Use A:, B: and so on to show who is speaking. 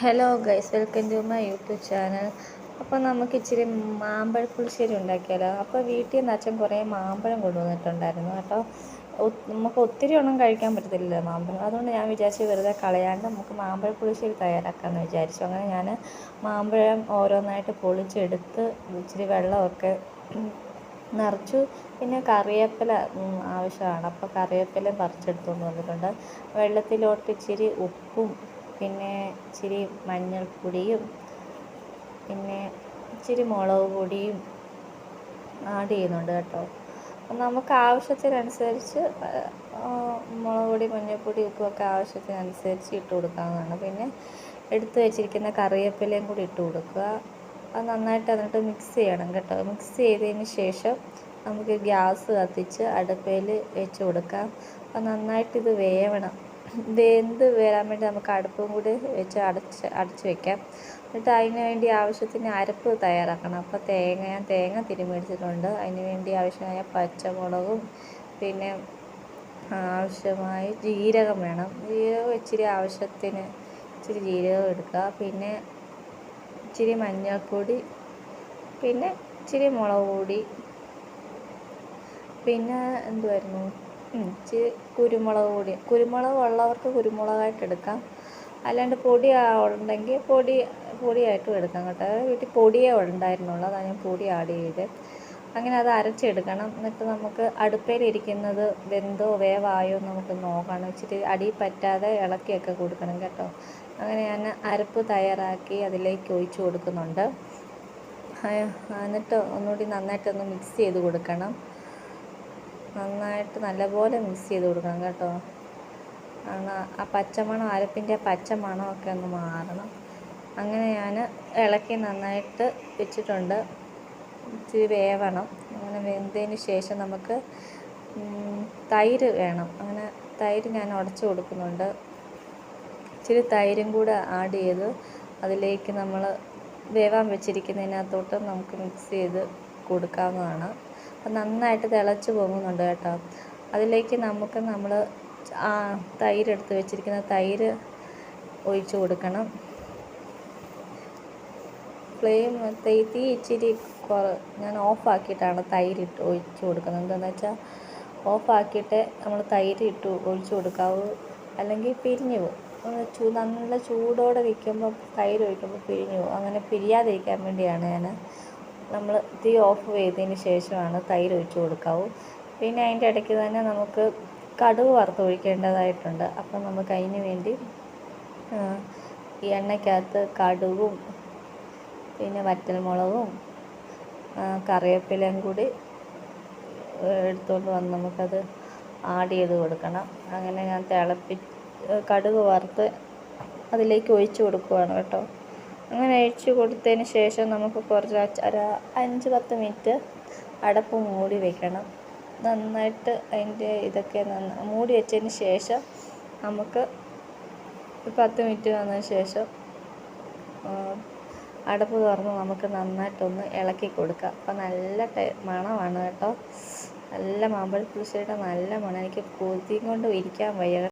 A: Hello guys welcome to my YouTube channel അപ്പോൾ നമുക്ക് ഇച്ചിരി മാമ്പഴ പുളിശ്ശേരി ഉണ്ടാക്കിയാലോ? അപ്പോൾ വീട്ടിൽ നിന്ന് അച്ഛൻ കുറേ മാമ്പഴം കൊണ്ടുവന്നിട്ടുണ്ടായിരുന്നു കേട്ടോ. നമുക്ക് ഒത്തിരി ഒന്നും കഴിക്കാൻ പറ്റത്തില്ലല്ലോ മാമ്പഴം. അതുകൊണ്ട് ഞാൻ വിചാരിച്ചു വെറുതെ കളയാണ്ട് നമുക്ക് മാമ്പഴ പുളിശ്ശേരി തയ്യാറാക്കാമെന്ന് വിചാരിച്ചു. അങ്ങനെ ഞാൻ മാമ്പഴം ഓരോന്നായിട്ട് പൊളിച്ചെടുത്ത് ഇച്ചിരി വെള്ളമൊക്കെ നിറച്ചു. പിന്നെ കറിവേപ്പില ആവശ്യമാണ്. അപ്പോൾ കറിവേപ്പിലയും പറിച്ചെടുത്തുകൊണ്ട് വന്നിട്ടുണ്ട്. വെള്ളത്തിലോട്ട് ഇച്ചിരി ഉപ്പും പിന്നെ ഇച്ചിരി മഞ്ഞൾപ്പൊടിയും പിന്നെ ഇച്ചിരി മുളക് പൊടിയും ആഡ് ചെയ്യുന്നുണ്ട് കേട്ടോ. നമുക്ക് ആവശ്യത്തിനനുസരിച്ച് മുളക് പൊടി മഞ്ഞൾപ്പൊടി ഉപ്പുമൊക്കെ ആവശ്യത്തിനനുസരിച്ച് ഇട്ട് കൊടുക്കാവുന്നതാണ്. പിന്നെ എടുത്തു വെച്ചിരിക്കുന്ന കറിവേപ്പിലയും കൂടി ഇട്ട് കൊടുക്കുക. അത് നന്നായിട്ട് എന്നിട്ട് മിക്സ് ചെയ്യണം കേട്ടോ. മിക്സ് ചെയ്തതിന് ശേഷം നമുക്ക് ഗ്യാസ് കത്തിച്ച് അടുപ്പയിൽ വെച്ച് കൊടുക്കാം. അപ്പം നന്നായിട്ട് ഇത് വേവണം. വെന്ത് വരാൻ വേണ്ടി നമുക്ക് അടുപ്പും കൂടി വെച്ച് അടച്ച് അടച്ച് വെക്കാം. എന്നിട്ട് അതിന് വേണ്ടി ആവശ്യത്തിന് അരപ്പ് തയ്യാറാക്കണം. അപ്പോൾ തേങ്ങ ഞാൻ തേങ്ങ തിരുമേടിച്ചിട്ടുണ്ട് അതിന് വേണ്ടി ആവശ്യമായ പച്ചമുളകും പിന്നെ ആവശ്യമായി ജീരകം വേണം. ജീരകം ഇച്ചിരി ആവശ്യത്തിന് ഇച്ചിരി ജീരകം എടുക്കുക. പിന്നെ ഇച്ചിരി മഞ്ഞൾപ്പൊടി പിന്നെ ഇച്ചിരി മുളക് പൊടി. പിന്നെ എന്തുമായിരുന്നു ഇച്ചിരി കുരുമുളക് പൊടി. കുരുമുളക് ഉള്ളവർക്ക് കുരുമുളകായിട്ട് എടുക്കാം. അല്ലാണ്ട് പൊടി ഉണ്ടെങ്കിൽ പൊടി പൊടിയായിട്ടും എടുക്കാം കേട്ടോ. വീട്ടിൽ പൊടിയേ ഉണ്ടായിരുന്നുള്ളൂ. അതാണ് ഞാൻ പൊടി ആഡ് ചെയ്ത്. അങ്ങനെ അത് അരച്ചെടുക്കണം. എന്നിട്ട് നമുക്ക് അടുപ്പയിലിരിക്കുന്നത് വെന്തോ വേവായോ നമുക്ക് നോക്കണം. ഇച്ചിരി അടി പറ്റാതെ ഇളക്കിയൊക്കെ കൊടുക്കണം കേട്ടോ. അങ്ങനെ ഞാൻ അരപ്പ് തയ്യാറാക്കി അതിലേക്ക് ഒഴിച്ചു കൊടുക്കുന്നുണ്ട്. എന്നിട്ട് ഒന്നുകൂടി നന്നായിട്ടൊന്ന് മിക്സ് ചെയ്ത് കൊടുക്കണം. നന്നായിട്ട് നല്ലപോലെ മിക്സ് ചെയ്ത് കൊടുക്കണം കേട്ടോ. കാരണം ആ പച്ചമണം അരപ്പിന്റെ പച്ചമണമൊക്കെ ഒന്ന് മാറണം. അങ്ങനെ ഞാൻ ഇളക്കി നന്നായിട്ട് വെച്ചിട്ടുണ്ട്. ഇച്ചിരി വേവണം. അങ്ങനെ വെന്തതിന് ശേഷം നമുക്ക് തൈര് വേണം. അങ്ങനെ തൈര് ഞാൻ ഉടച്ചു കൊടുക്കുന്നുണ്ട്. ഇച്ചിരി തൈരും കൂടെ ആഡ് ചെയ്ത് അതിലേക്ക് നമ്മൾ വേവാൻ വെച്ചിരിക്കുന്നതിനകത്തോട്ട് നമുക്ക് മിക്സ് ചെയ്ത് കൊടുക്കാവുന്നതാണ്. അപ്പം നന്നായിട്ട് തിളച്ച് പൊങ്ങുന്നുണ്ട് കേട്ടോ. അതിലേക്ക് നമുക്ക് നമ്മൾ ആ തൈര് എടുത്ത് വെച്ചിരിക്കുന്ന തൈര് ഒഴിച്ച് കൊടുക്കണം. ഫ്ലെയിം തീ തീ ഇച്ചിരി കുറ ഞാൻ ഓഫാക്കിയിട്ടാണ് തൈര് ഒഴിച്ച് കൊടുക്കുന്നത്. എന്താണെന്ന് വെച്ചാൽ ഓഫാക്കിയിട്ട് നമ്മൾ തൈര് ഇട്ട് ഒഴിച്ച് കൊടുക്കാവൂ. അല്ലെങ്കിൽ പിരിഞ്ഞു പോകും ചൂ നല്ല ചൂടോടെ നിൽക്കുമ്പോൾ തൈര് ഒഴിക്കുമ്പോൾ പിരിഞ്ഞു പോകും അങ്ങനെ പിരിയാതിരിക്കാൻ വേണ്ടിയാണ് ഞാൻ നമ്മൾ തീ ഓഫ് ചെയ്തതിന് ശേഷമാണ് തൈര് ഒഴിച്ച് കൊടുക്കാവൂ. പിന്നെ അതിന്റെ ഇടയ്ക്ക് തന്നെ നമുക്ക് കടുവ് ഒഴിക്കേണ്ടതായിട്ടുണ്ട് അപ്പം നമുക്ക് അതിന് വേണ്ടി ഈ എണ്ണയ്ക്കകത്ത് കടുവും പിന്നെ വറ്റൽമുളകും കറിവേപ്പിലയും കൂടി എടുത്തുകൊണ്ട് വന്ന് നമുക്കത് ആഡ് ചെയ്ത് കൊടുക്കണം. അങ്ങനെ ഞാൻ തിളപ്പി കടുക് വറുത്ത് അതിലേക്ക് ഒഴിച്ച് കൊടുക്കുവാണ് കേട്ടോ. അങ്ങനെ അഴിച്ച് കൊടുത്തതിന് ശേഷം നമുക്ക് കുറച്ച് ഒരു അഞ്ച് പത്ത് മിനിറ്റ് അടപ്പ് മൂടി വെക്കണം. നന്നായിട്ട് അതിന്റെ ഇതൊക്കെ നന്ന മൂടി വെച്ചതിന് ശേഷം നമുക്ക് പത്ത് മിനിറ്റ് വന്നതിന് ശേഷം അടപ്പ് തുറന്ന് നമുക്ക് നന്നായിട്ടൊന്ന് ഇളക്കി കൊടുക്കാം. അപ്പം നല്ല മണമാണ് കേട്ടോ. നല്ല മാമ്പഴ പുളിശ്ശേരിയുടെ നല്ല മണം. എനിക്ക് കൊതിയും കൊണ്ട് ഇരിക്കാൻ വയ്യ.